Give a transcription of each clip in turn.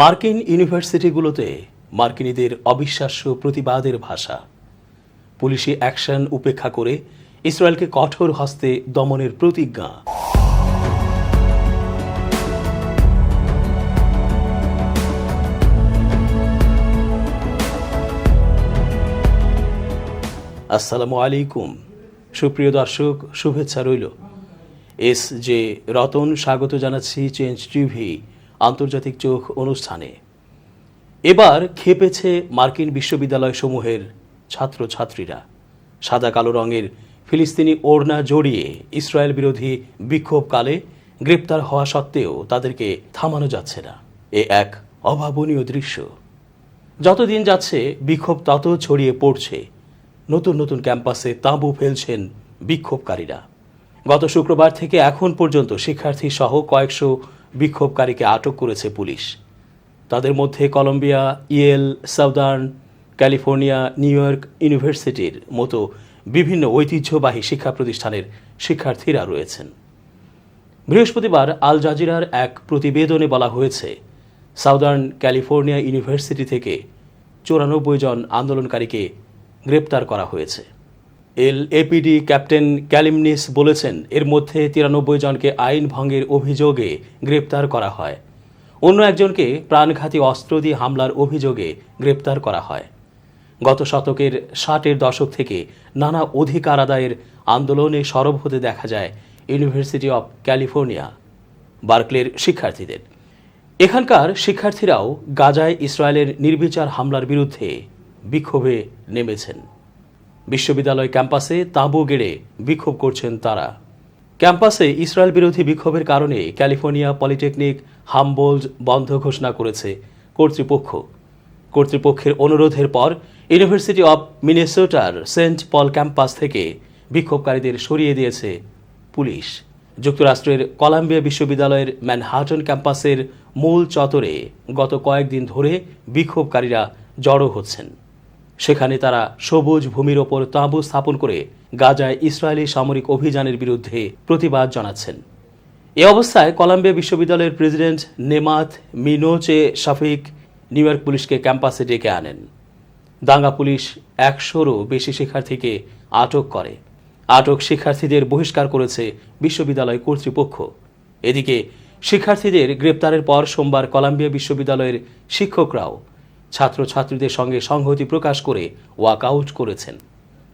মার্কিন ইউনিভার্সিটিগুলোতে মার্কিনীদের অবিশ্বাস্য প্রতিবাদের ভাষা। পুলিশি অ্যাকশন উপেক্ষা করে ইসরায়েলকে কঠোর হস্তে দমনের প্রতিজ্ঞা। আসসালামু আলাইকুম। সুপ্রিয় দর্শক, শুভেচ্ছা রইল। এস জে রতন স্বাগত জানাচ্ছি চেঞ্জ টিভি। আন্তর্জাতিক চোখ অনুষ্ঠানে। এবার খেপেছে মার্কিন বিশ্ববিদ্যালয়সমূহের ছাত্রছাত্রীরা। সাদা কালো রঙের ফিলিস্তিনি ওড়না জড়িয়ে ইসরায়েল বিরোধী বিক্ষোভকালে গ্রেপ্তার হওয়া সত্ত্বেও তাদেরকে থামানো যাচ্ছে না। এ এক অভাবনীয় দৃশ্য। যতদিন যাচ্ছে, বিক্ষোভ তত ছড়িয়ে পড়ছে। নতুন নতুন ক্যাম্পাসে তাঁবু ফেলছেন বিক্ষোভকারীরা। গত শুক্রবার থেকে এখন পর্যন্ত শিক্ষার্থী সহ কয়েকশো বিক্ষোভকারীকে আটক করেছে পুলিশ। তাদের মধ্যে Columbia, Yale, Southern, California, New York ইউনিভার্সিটির মতো বিভিন্ন ঐতিহ্যবাহী শিক্ষা প্রতিষ্ঠানের শিক্ষার্থীরা রয়েছেন। বৃহস্পতিবার আল জাজিরার এক প্রতিবেদনে বলা হয়েছে, সাউদার্ন ক্যালিফোর্নিয়া ইউনিভার্সিটি থেকে চৌরানব্বই জন আন্দোলনকারীকে গ্রেপ্তার করা হয়েছে। এল এপিডি ক্যাপ্টেন ক্যালিমনিস বলেছেন, এর মধ্যে তিরানব্বই জনকে আইন ভঙ্গের অভিযোগে গ্রেপ্তার করা হয়। অন্য একজনকে প্রাণঘাতী অস্ত্র দিয়ে হামলার অভিযোগে গ্রেপ্তার করা হয়। গত শতকের ষাটের দশক থেকে নানা অধিকার আদায়ের আন্দোলনে সরব হতে দেখা যায় ইউনিভার্সিটি অব ক্যালিফোর্নিয়া, বার্কলের শিক্ষার্থীদের। এখানকার শিক্ষার্থীরাও গাজায় ইসরায়েলের নির্বিচার হামলার বিরুদ্ধে বিক্ষোভে নেমেছেন। বিশ্ববিদ্যালয় ক্যাম্পাসে তাঁবু গেড়ে বিক্ষোভ করছেন তারা। ক্যাম্পাসে ইসরায়েল বিরোধী বিক্ষোভের কারণে ক্যালিফোর্নিয়া পলিটেকনিক হামবোল্ড বন্ধ ঘোষণা করেছে কর্তৃপক্ষ। কর্তৃপক্ষের অনুরোধের পর ইউনিভার্সিটি অব মিনেসোটার সেন্ট পল ক্যাম্পাস থেকে বিক্ষোভকারীদের সরিয়ে দিয়েছে পুলিশ। যুক্তরাষ্ট্রের কলাম্বিয়া বিশ্ববিদ্যালয়ের ম্যানহাটন ক্যাম্পাসের মূল চত্বরে গত কয়েকদিন ধরে বিক্ষোভকারীরা জড়ো হচ্ছেন। সেখানে তারা সবুজ ভূমির ওপর তাঁবু স্থাপন করে গাজায় ইসরায়েলি সামরিক অভিযানের বিরুদ্ধে প্রতিবাদ জানাচ্ছেন। এ অবস্থায় কলাম্বিয়া বিশ্ববিদ্যালয়ের president Nemat Minouche Shafik New York পুলিশকে ক্যাম্পাসে ডেকে আনেন। দাঙ্গা পুলিশ একশোরও বেশি শিক্ষার্থীকে আটক করে। আটক শিক্ষার্থীদের বহিষ্কার করেছে বিশ্ববিদ্যালয় কর্তৃপক্ষ। এদিকে শিক্ষার্থীদের গ্রেপ্তারের পর সোমবার কলাম্বিয়া বিশ্ববিদ্যালয়ের শিক্ষকরাও ছাত্রছাত্রীদের সঙ্গে সংহতি প্রকাশ করে ওয়াক আউট করেছেন।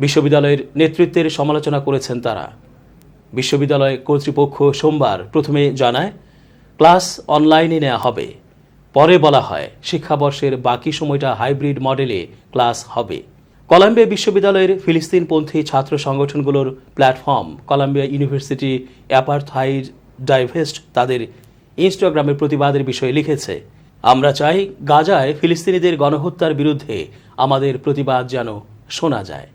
বিশ্ববিদ্যালয়ের নেতৃত্বের সমালোচনা করেছেন তারা। বিশ্ববিদ্যালয় কর্তৃপক্ষ সোমবার প্রথমে জানায়, ক্লাস অনলাইনে নেওয়া হবে। পরে বলা হয়, শিক্ষাবর্ষের বাকি সময়টা হাইব্রিড মডেলে ক্লাস হবে। কলাম্বিয়া বিশ্ববিদ্যালয়ের ফিলিস্তিনপন্থী ছাত্র সংগঠনগুলোর platform, Columbia university apartheid divest তাদের ইনস্টাগ্রামের প্রতিবাদের বিষয়ে লিখেছে। আমরা চাই গাজায় ফিলিস্তিনিদের গণহত্যার বিরুদ্ধে আমাদের প্রতিবাদ যেন শোনা যায়।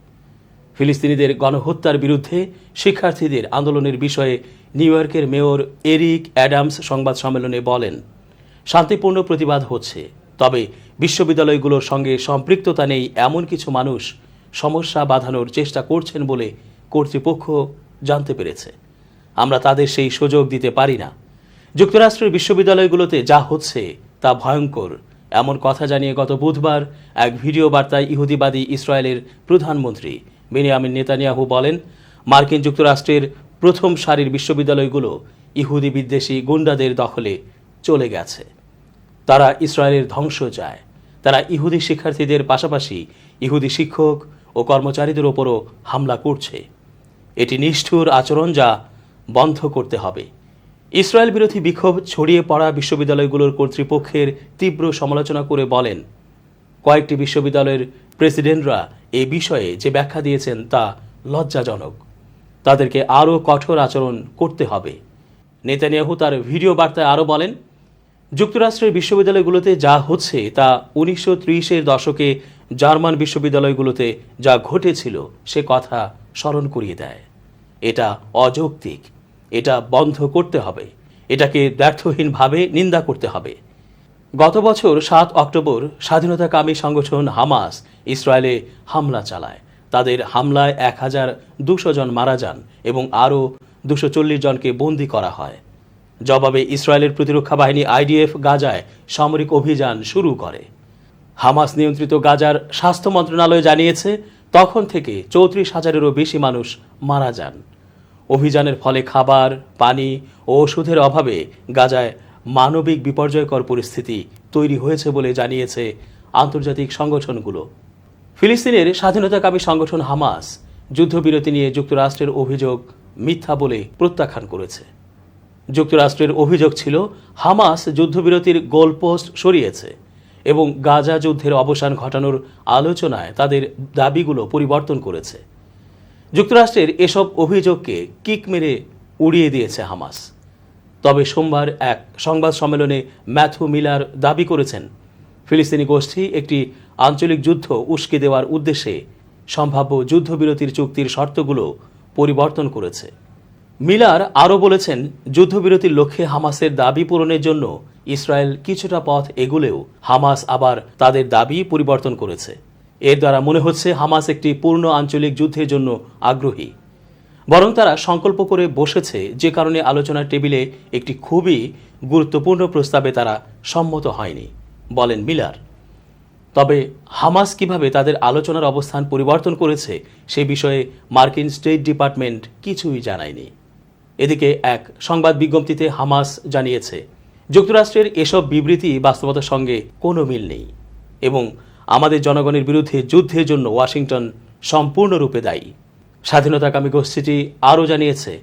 ফিলিস্তিনিদের গণহত্যার বিরুদ্ধে শিক্ষার্থীদের আন্দোলনের বিষয়ে নিউ ইয়র্কের মেয়র এরিক অ্যাডামস সংবাদ সম্মেলনে বলেন, শান্তিপূর্ণ প্রতিবাদ হচ্ছে, তবে বিশ্ববিদ্যালয়গুলোর সঙ্গে সম্পৃক্ততা নেই এমন কিছু মানুষ সমস্যা বাঁধানোর চেষ্টা করছেন বলে কর্তৃপক্ষ জানতে পেরেছে। আমরা তাদের সেই সুযোগ দিতে পারি না। যুক্তরাষ্ট্রের বিশ্ববিদ্যালয়গুলোতে যা হচ্ছে তা ভয়ঙ্কর। এমন কথা জানিয়ে গত বুধবার এক ভিডিও বার্তায় ইহুদিবাদী ইসরায়েলের প্রধানমন্ত্রী বেনিয়ামিন নেতানিয়াহু বলেন, মার্কিন যুক্তরাষ্ট্রের প্রথম সারির বিশ্ববিদ্যালয়গুলো ইহুদি বিদ্বেষী গুন্ডাদের দখলে চলে গেছে। তারা ইসরায়েলের ধ্বংস চায়। তারা ইহুদি শিক্ষার্থীদের পাশাপাশি ইহুদি শিক্ষক ও কর্মচারীদের ওপরও হামলা করছে। এটি নিষ্ঠুর আচরণ যা বন্ধ করতে হবে। ইসরায়েল বিরোধী বিক্ষোভ ছড়িয়ে পড়া বিশ্ববিদ্যালয়গুলোর কর্তৃপক্ষের তীব্র সমালোচনা করে বলেন, কয়েকটি বিশ্ববিদ্যালয়ের প্রেসিডেন্টরা এ বিষয়ে যে ব্যাখ্যা দিয়েছেন তা লজ্জাজনক। তাদেরকে আরও কঠোর আচরণ করতে হবে। নেতানিয়াহু তার ভিডিও বার্তায় আরও বলেন, যুক্তরাষ্ট্রের বিশ্ববিদ্যালয়গুলোতে যা হচ্ছে তা উনিশশো ত্রিশের দশকে জার্মান বিশ্ববিদ্যালয়গুলোতে যা ঘটেছিল সে কথা স্মরণ করিয়ে দেয়। এটা অযৌক্তিক। এটা বন্ধ করতে হবে। এটাকে ব্যর্থহীনভাবে নিন্দা করতে হবে। গত বছর সাত অক্টোবর স্বাধীনতাকামী সংগঠন হামাস ইসরায়েলে হামলা চালায়। তাদের হামলায় এক হাজার দুশো জন মারা যান এবং আরও দুশো চল্লিশ জনকে বন্দি করা হয়। জবাবে ইসরায়েলের প্রতিরক্ষা বাহিনী আইডিএফ গাজায় সামরিক অভিযান শুরু করে। হামাস নিয়ন্ত্রিত গাজার স্বাস্থ্য মন্ত্রণালয় জানিয়েছে, তখন থেকে চৌত্রিশ হাজারেরও বেশি মানুষ মারা যান। অভিযানের ফলে খাবার, পানি ও ওষুধের অভাবে গাজায় মানবিক বিপর্যয়কর পরিস্থিতি তৈরি হয়েছে বলে জানিয়েছে আন্তর্জাতিক সংগঠনগুলো। ফিলিস্তিনের স্বাধীনতাকামী সংগঠন হামাস যুদ্ধবিরতি নিয়ে যুক্তরাষ্ট্রের অভিযোগ মিথ্যা বলে প্রত্যাখ্যান করেছে। যুক্তরাষ্ট্রের অভিযোগ ছিল, হামাস যুদ্ধবিরতির গোলপোস্ট সরিয়েছে এবং গাজা যুদ্ধের অবসান ঘটানোর আলোচনায় তাদের দাবিগুলো পরিবর্তন করেছে। যুক্তরাষ্ট্রের এসব অভিযোগকে কিক মেরে উড়িয়ে দিয়েছে হামাস। তবে সোমবার এক সংবাদ সম্মেলনে ম্যাথু মিলার দাবি করেছেন, ফিলিস্তিনি গোষ্ঠী একটি আঞ্চলিক যুদ্ধ উস্কে দেওয়ার উদ্দেশ্যে সম্ভাব্য যুদ্ধবিরতির চুক্তির শর্তগুলো পরিবর্তন করেছে। মিলার আরও বলেছেন, যুদ্ধবিরতির লক্ষ্যে হামাসের দাবি পূরণের জন্য ইসরায়েল কিছুটা পথ এগুলেও হামাস আবার তাদের দাবি পরিবর্তন করেছে। এর দ্বারা মনে হচ্ছে হামাস একটি পূর্ণ আঞ্চলিক যুদ্ধের জন্য আগ্রহী। বরং তারা সংকল্প করে বসেছে যে কারণে আলোচনার টেবিলে একটি খুবই গুরুত্বপূর্ণ প্রস্তাবে তারা সম্মত হয়নি, বলেন মিলার। তবে হামাস কীভাবে তাদের আলোচনার অবস্থান পরিবর্তন করেছে সে বিষয়ে মার্কিন স্টেট ডিপার্টমেন্ট কিছুই জানায়নি। এদিকে এক সংবাদ বিজ্ঞপ্তিতে হামাস জানিয়েছে, যুক্তরাষ্ট্রের এসব বিবৃতি বাস্তবতার সঙ্গে কোনো মিল নেই এবং আমাদের জনগণের বিরুদ্ধে যুদ্ধের জন্য ওয়াশিংটন সম্পূর্ণরূপে দায়ী। স্বাধীনতাকামী গোষ্ঠীটি আরও জানিয়েছে,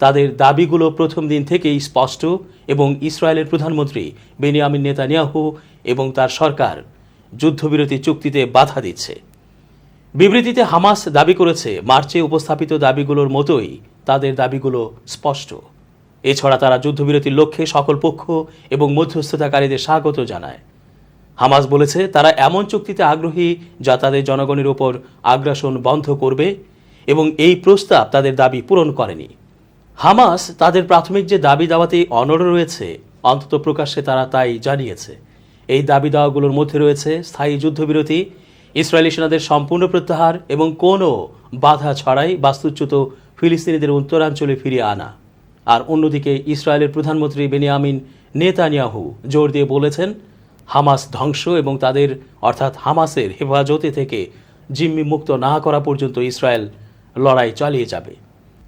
তাদের দাবিগুলো প্রথম দিন থেকেই স্পষ্ট এবং ইসরায়েলের প্রধানমন্ত্রী বেনিয়ামিন নেতানিয়াহু এবং তার সরকার যুদ্ধবিরতি চুক্তিতে বাধা দিচ্ছে। বিবৃতিতে হামাস দাবি করেছে, মার্চে উপস্থাপিত দাবিগুলোর মতোই তাদের দাবিগুলো স্পষ্ট। এছাড়া তারা যুদ্ধবিরতির লক্ষ্যে সকল পক্ষ এবং মধ্যস্থতাকারীদের স্বাগত জানায়। হামাস বলেছে, তারা এমন চুক্তিতে আগ্রহী যা তাদের জনগণের ওপর আগ্রাসন বন্ধ করবে এবং এই প্রস্তাব তাদের দাবি পূরণ করেনি। হামাস তাদের প্রাথমিক যে দাবি দাওয়াতে অনড় রয়েছে, অন্তত প্রকাশ্যে তারা তাই জানিয়েছে। এই দাবি দাওয়াগুলোর মধ্যে রয়েছে, স্থায়ী যুদ্ধবিরতি, ইসরায়েলি সেনাদের সম্পূর্ণ প্রত্যাহার এবং কোনো বাধা ছড়াই বাস্তুচ্যুত ফিলিস্তিনিদের উত্তরাঞ্চলে ফিরিয়ে আনা। আর অন্যদিকে ইসরায়েলের প্রধানমন্ত্রী বেনিয়ামিন নেতানিয়াহু জোর দিয়ে বলেছেন হামাস ধ্বংস এবং তাদের, অর্থাৎ হামাসের হেফাজতে থেকে জিম্মি মুক্ত না করা পর্যন্ত ইসরায়েল লড়াই চালিয়ে যাবে।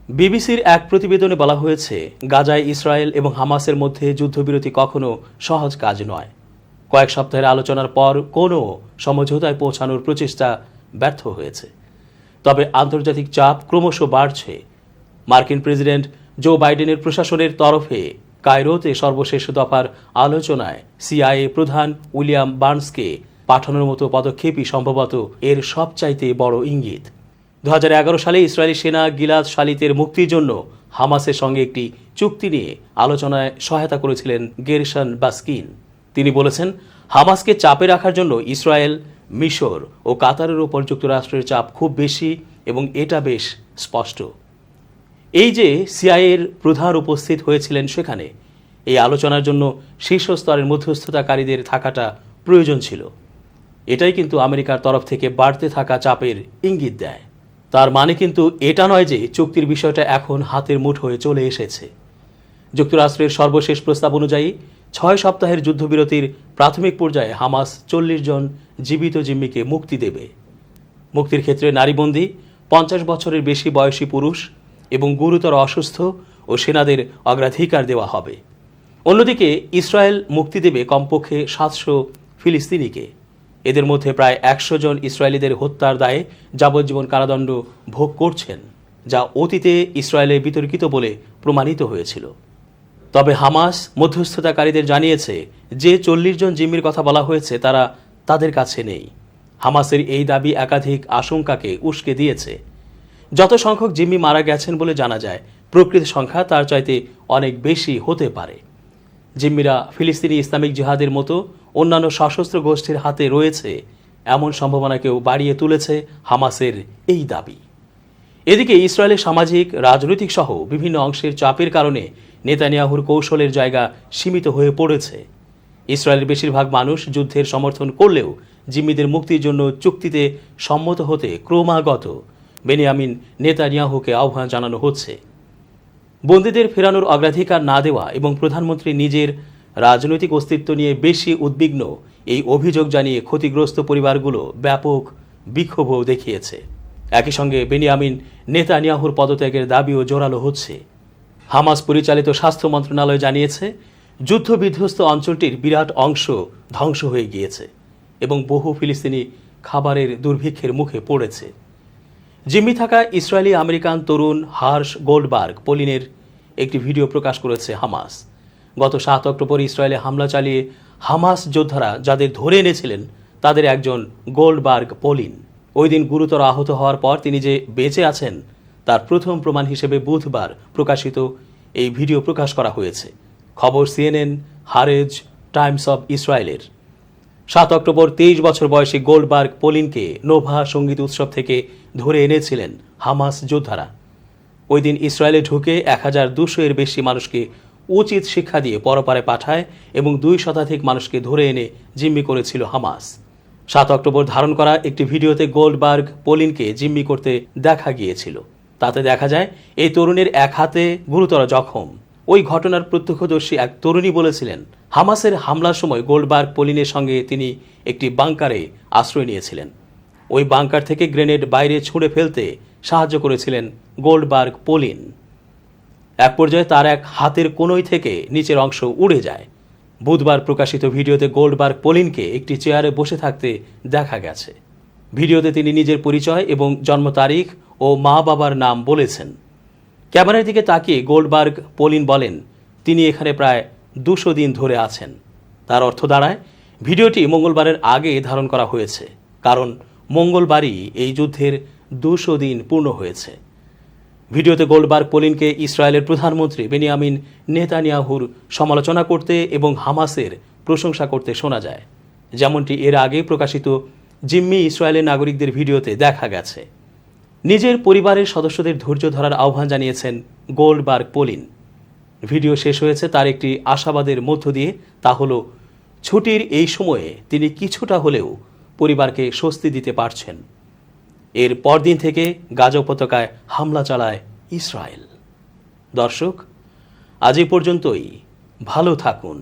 বিবিসির এক প্রতিবেদনে বলা হয়েছে, গাজায় ইসরায়েল এবং হামাসের মধ্যে যুদ্ধবিরতি কখনো সহজ কাজ নয়। কয়েক সপ্তাহের আলোচনার পর কোনো সমঝোতায় পৌঁছানোর প্রচেষ্টা ব্যর্থ হয়েছে। তবে আন্তর্জাতিক চাপ ক্রমশ বাড়ছে। মার্কিন প্রেসিডেন্ট জো বাইডেনের প্রশাসনের তরফে কায়রোতে সর্বশেষ দফার আলোচনায় সিআইএ প্রধান উইলিয়াম বার্নসকে পাঠানোর মতো পদক্ষেপই সম্ভবত এর সবচাইতে বড় ইঙ্গিত। দু হাজার এগারো সালে ইসরায়েলি সেনা গিলাদ শালিতের মুক্তির জন্য হামাসের সঙ্গে একটি চুক্তি নিয়ে আলোচনায় সহায়তা করেছিলেন গেরশন বাস্কিন। তিনি বলেছেন, হামাসকে চাপে রাখার জন্য ইসরায়েল, মিশর ও কাতারের ওপর যুক্তরাষ্ট্রের চাপ খুব বেশি এবং এটা বেশ স্পষ্ট। এই যে সিআইএর প্রধান উপস্থিত হয়েছিলেন সেখানে, এই আলোচনার জন্য শীর্ষস্তরের মধ্যস্থতাকারীদের থাকাটা প্রয়োজন ছিল। এটাই কিন্তু আমেরিকার তরফ থেকে বাড়তে থাকা চাপের ইঙ্গিত দেয়। তার মানে কিন্তু এটা নয় যে চুক্তির বিষয়টা এখন হাতের মুঠ হয়ে চলে এসেছে। যুক্তরাষ্ট্রের সর্বশেষ প্রস্তাব অনুযায়ী ছয় সপ্তাহের যুদ্ধবিরতির প্রাথমিক পর্যায়ে হামাস চল্লিশ জন জীবিত জিম্মিকে মুক্তি দেবে। মুক্তির ক্ষেত্রে নারীবন্দী, পঞ্চাশ বছরের বেশি বয়সী পুরুষ এবং গুরুতর অসুস্থ ও সেনাদের অগ্রাধিকার দেওয়া হবে। অন্যদিকে, ইসরায়েল মুক্তি দেবে কমপক্ষে সাতশো ফিলিস্তিনিকে। এদের মধ্যে প্রায় একশো জন ইসরায়েলিদের হত্যার দায়ে যাবজ্জীবন কারাদণ্ড ভোগ করছেন, যা অতীতে ইসরায়েলে বিতর্কিত বলে প্রমাণিত হয়েছিল। তবে হামাস মধ্যস্থতাকারীদের জানিয়েছে, যে চল্লিশ জন জিম্মির কথা বলা হয়েছে, তারা তাদের কাছে নেই। হামাসের এই দাবি একাধিক আশঙ্কাকে উস্কে দিয়েছে। যত সংখ্যক জিম্মি মারা গেছেন বলে জানা যায়, প্রকৃত সংখ্যা তার চাইতে অনেক বেশি হতে পারে। জিম্মিরা ফিলিস্তিনি ইসলামিক জিহাদের মতো অন্যান্য সশস্ত্র গোষ্ঠীর হাতে রয়েছে, এমন সম্ভাবনাকেও বাড়িয়ে তুলেছে হামাসের এই দাবি। এদিকে ইসরায়েলের সামাজিক, রাজনৈতিক সহ বিভিন্ন অংশের চাপের কারণে নেতানিয়াহুর কৌশলের জায়গা সীমিত হয়ে পড়েছে। ইসরায়েলের বেশিরভাগ মানুষ যুদ্ধের সমর্থন করলেও জিম্মিদের মুক্তির জন্য চুক্তিতে সম্মত হতে ক্রমাগত বেনিয়ামিন নেতানিয়াহুকে আহ্বান জানানো হচ্ছে। বন্দীদের ফেরানোর অগ্রাধিকার না দেওয়া এবং প্রধানমন্ত্রী নিজের রাজনৈতিক অস্তিত্ব নিয়ে বেশি উদ্বিগ্ন এই অভিযোগ জানিয়ে ক্ষতিগ্রস্ত পরিবারগুলো ব্যাপক বিক্ষোভও দেখিয়েছে। একই সঙ্গে বেনিয়ামিন নেতানিয়াহুর পদত্যাগের দাবিও জোরালো হচ্ছে। হামাস পরিচালিত স্বাস্থ্য মন্ত্রণালয় জানিয়েছে যুদ্ধ বিধ্বস্ত অঞ্চলটির বিরাট অংশ ধ্বংস হয়ে গিয়েছে এবং বহু ফিলিস্তিনি খাবারের দুর্ভিক্ষের মুখে পড়েছে। জিম্মি থাকা ইসরায়েলি আমেরিকান তরুণ হার্শ গোল্ডবার্গ পলিনের একটি ভিডিও প্রকাশ করেছে হামাস। গত সাত অক্টোবর ইসরায়েলে হামলা চালিয়ে হামাস যোদ্ধারা যাদের ধরে এনেছিলেন, তাদের একজন গোল্ডবার্গ পলিন। ওই দিন গুরুতর আহত হওয়ার পর তিনি যে বেঁচে আছেন, তার প্রথম প্রমাণ হিসেবে বুধবার প্রকাশিত এই ভিডিও প্রকাশ করা হয়েছে। খবর সিএনএন, হারেজ, টাইমস অব ইসরায়েলের। সাত অক্টোবর তেইশ বছর বয়সী গোল্ডবার্গ পোলিনকে নোভা সংগীত উৎসব থেকে ধরে এনেছিলেন হামাস যোদ্ধারা। ওই দিন ইসরায়েলে ঢুকে এক হাজার দুশো এর বেশি মানুষকে উচিত শিক্ষা দিয়ে পরপারে পাঠায় এবং দুই শতাধিক মানুষকে ধরে এনে জিম্মি করেছিল হামাস। সাত অক্টোবর ধারণ করা একটি ভিডিওতে গোল্ডবার্গ পোলিনকে জিম্মি করতে দেখা গিয়েছিল। তাতে দেখা যায়, এই তরুণের এক হাতে গুরুতর জখম। ওই ঘটনার প্রত্যক্ষদর্শী এক তরুণী বলেছিলেন, হামাসের হামলার সময় গোল্ডবার্গ পোলিনের সঙ্গে তিনি একটি বাংকারে আশ্রয় নিয়েছিলেন। ওই বাংকার থেকে গ্রেনেড বাইরে ছুঁড়ে ফেলতে সাহায্য করেছিলেন গোল্ডবার্গ পোলিন। এক পর্যায়ে তার এক হাতের কোনোই থেকে নিচের অংশ উড়ে যায়। বুধবার প্রকাশিত ভিডিওতে গোল্ডবার্গ পোলিনকে একটি চেয়ারে বসে থাকতে দেখা গেছে। ভিডিওতে তিনি নিজের পরিচয় এবং জন্ম তারিখ ও মা বাবার নাম বলেছেন। ক্যামেরার দিকে তাকিয়ে গোল্ডবার্গ পলিন বলেন, তিনি এখানে প্রায় দুশো দিন ধরে আছেন। তার অর্থ দাঁড়ায়, ভিডিওটি মঙ্গলবারের আগে ধারণ করা হয়েছে, কারণ মঙ্গলবারই এই যুদ্ধের দুশো দিন পূর্ণ হয়েছে। ভিডিওতে গোল্ডবার্গ পোলিনকে ইসরায়েলের প্রধানমন্ত্রী বেনিয়ামিন নেতানিয়াহুর সমালোচনা করতে এবং হামাসের প্রশংসা করতে শোনা যায়। যেমনটি এর আগে প্রকাশিত জিম্মি ইসরায়েলের নাগরিকদের ভিডিওতে দেখা গেছে। নিজের পরিবারের সদস্যদের ধৈর্য ধরার আহ্বান জানিয়েছেন গোল্ডবার্গ পোলিন। ভিডিও শেষ হয়েছে তার একটি আশাবাদের মধ্য দিয়ে, তা হলো, ছুটির এই সময়ে তিনি কিছুটা হলেও পরিবারকে স্বস্তি দিতে পারছেন। এর পরদিন থেকে গাজা উপত্যকায় হামলা চালায় ইসরায়েল। দর্শক, আজ এই পর্যন্তই। ভালো থাকুন।